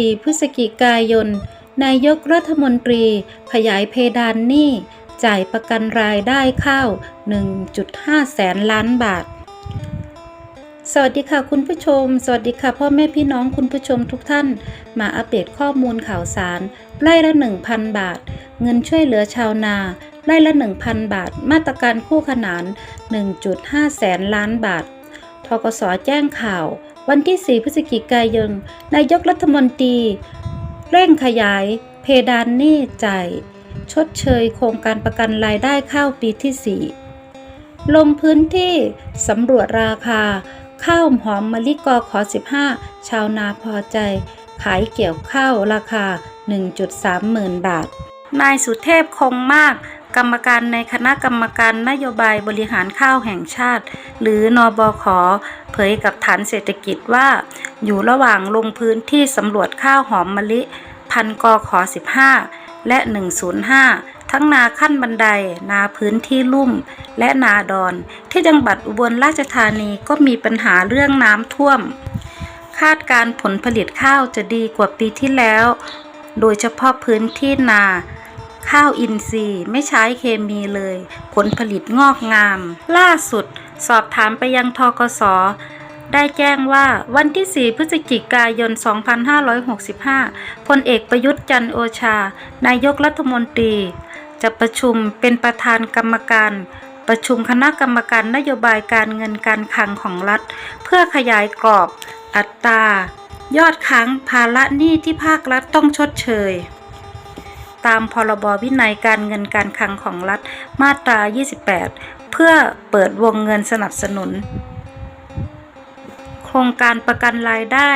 4 พฤศจิกายน นายกรัฐมนตรี ขยายเพดานหนี้จ่ายประกันรายได้ข้าว 1.5 แสนล้านบาท สวัสดีค่ะคุณผู้ชม สวัสดีค่ะพ่อแม่พี่น้องคุณผู้ชมทุกท่าน มาอัปเดตข้อมูลข่าวสารไร่ละ 1,000 บาท เงินช่วยเหลือชาวนาไร่ละ 1,000 บาท มาตรการคู่ขนาน 1.5 แสนล้านบาททกสแจ้งข่าว วันที่ 4 พฤศจิกายน นายกรัฐมนตรี เร่งขยาย เพดานหนี้จ่ายชดเชยโครงการประกันรายได้ข้าวปีที่ 4 ลงพื้นที่สำรวจราคา ข้าวหอมมะลิกอขอ 15 ชาวนาพอใจ ขายเกี่ยวข้าวราคา 1.3หมื่นบาท นายสุเทพคงมากกรรมการในคณะกรรมการนโยบายบริหารข้าวแห่งชาติ หรือนอบข เผยกับฐานเศรษฐกิจว่า อยู่ระหว่างลงพื้นที่สำรวจข้าวหอมมะลิ พันกอขอ15 และ 105 ทั้งนาขั้นบันได นาพื้นที่ลุ่ม และนาดอน ที่จังหวัดอุบลราชธานีก็มีปัญหาเรื่องน้ำท่วม คาดการผลผลิตข้าวจะดีกว่าปีที่แล้ว โดยเฉพาะพื้นที่นา ข้าวอินทรีย์ไม่ใช้เคมีเลย ผลผลิตงอกงาม ล่าสุด สอบถามไปยังทกสได้แจ้งว่าวันที่ 4 พฤศจิกายน 2565 พลเอกประยุทธ์จันโอชา นายกรัฐมนตรี จะประชุมเป็นประธานกรรมการ ประชุมคณะกรรมการนโยบายการเงินการคลังของรัฐ เพื่อขยายกรอบ อัตรา ยอดค้างภาระหนี้ที่ภาครัฐต้องชดเชย ตามพรบวินัยการเงินการคลังของรัฐมาตรา 28 เพื่อเปิดวงเงินสนับสนุน โครงการประกันรายได้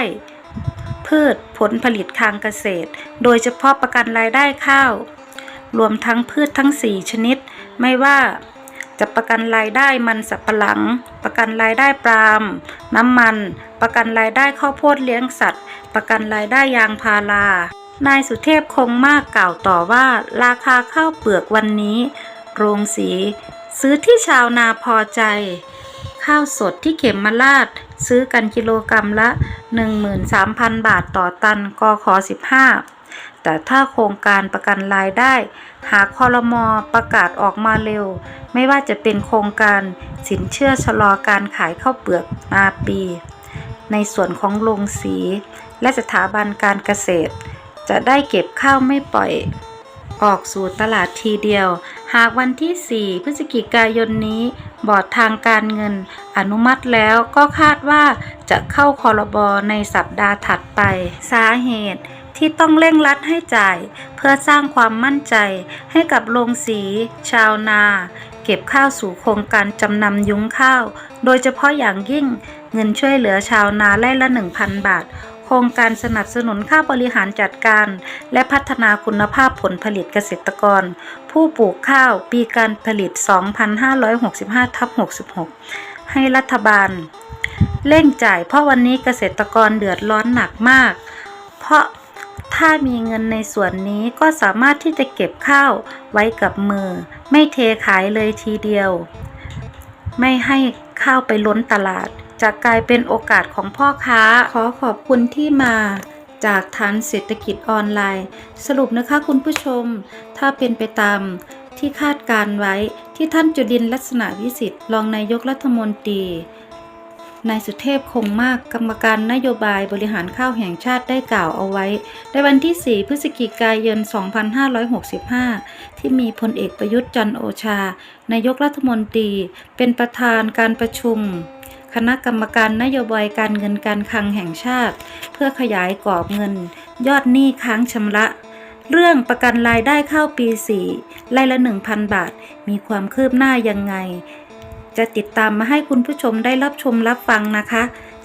พืชผลผลิตทางเกษตร โดยเฉพาะประกันรายได้ข้าว รวมทั้งพืชทั้ง 4 ชนิด ไม่ว่าจะประกันรายได้มันสับปะหลัง ประกันรายได้ปาล์มน้ำมัน ประกันรายได้ข้าวโพดเลี้ยงสัตว์ ประกันรายได้ยางพารา นายสุเทพคงมากกล่าวต่อว่าราคาข้าวเปลือกวันนี้ โรงสี ซื้อที่ชาวนาพอใจ ข้าวสดที่เข็มมาลาด ซื้อกันกิโลกรรัมละ 13,000 บาทต่อตันกขอ15 แต่ถ้าโครงการประกันรายได้ หากคอรมอประกาศออกมาเร็ว ไม่ว่าจะเป็นโครงการสินเชื่อชะลอการขายข้าวเปลือกมาปี ในส่วนของโรงสี และสถาบันการเกษตร จะได้เก็บข้าวไม่ปล่อย ออกสู่ตลาดทีเดียว หากวันที่ 4 พฤศจิกายนนี้ บอร์ดทางการเงินอนุมัติแล้วก็คาดว่าจะเข้าคอรบอในสัปดาห์ถัดไป สาเหตุที่ต้องเร่งรัดให้จ่าย เพื่อสร้างความมั่นใจให้กับโรงสี ชาวนา เก็บข้าวสู่โครงการจำนำยุ้งข้าว โดยเฉพาะอย่างยิ่งเงินช่วยเหลือชาวนาไร่ละ 1,000 บาท โครงการสนับสนุนค่าบริหารจัดการ และพัฒนาคุณภาพผลผลิตเกษตรกร ผู้ปลูกข้าวปีการผลิต 2565ทับ66 ให้รัฐบาล เร่งจ่ายเพราะวันนี้เกษตรกรเดือดร้อนหนักมาก เพราะถ้ามีเงินในส่วนนี้ก็สามารถที่จะเก็บข้าวไว้กับมือ ไม่เทขายเลยทีเดียว ไม่ให้ข้าวไปล้นตลาด จะกลายเป็นโอกาสของพ่อค้า ขอขอบคุณที่มาจากฐานเศรษฐกิจออนไลน์ สรุปนะคะคุณผู้ชม ถ้าเป็นไปตามที่คาดการไว้ที่ท่านจุดินลักษณะวิสิทธิ์รองนายกรัฐมนตรีนายสุเทพคงมากกรรมการนโยบายบริหารข้าวแห่งชาติได้กล่าวเอาไว้ ในวันที่ 4 พฤศจิกายน 2565 ที่มีพลเอกประยุทธ์จันโอชา นายกรัฐมนตรี เป็นประธานการประชุม คณะกรรมการนโยบายการเงินการคลังแห่งชาติ เพื่อขยายกรอบเงิน ยอดหนี้ค้างชำระ เรื่องประกันรายได้เข้าปี4ไร่ละ 1,000 บาท มีความคืบหน้ายังไง จะติดตามมาให้คุณผู้ชมได้รับชมรับฟังนะคะ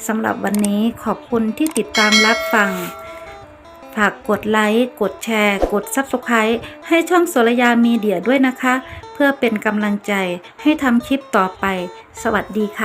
สำหรับวันนี้ขอบคุณที่ติดตามรับฟัง ฝากกดไลค์ กดแชร์ กด Subscribe ให้ช่องโสรยามีเดียด้วยนะคะ เพื่อเป็นกำลังใจให้ทำคลิปต่อไป สวัสดีค่ะ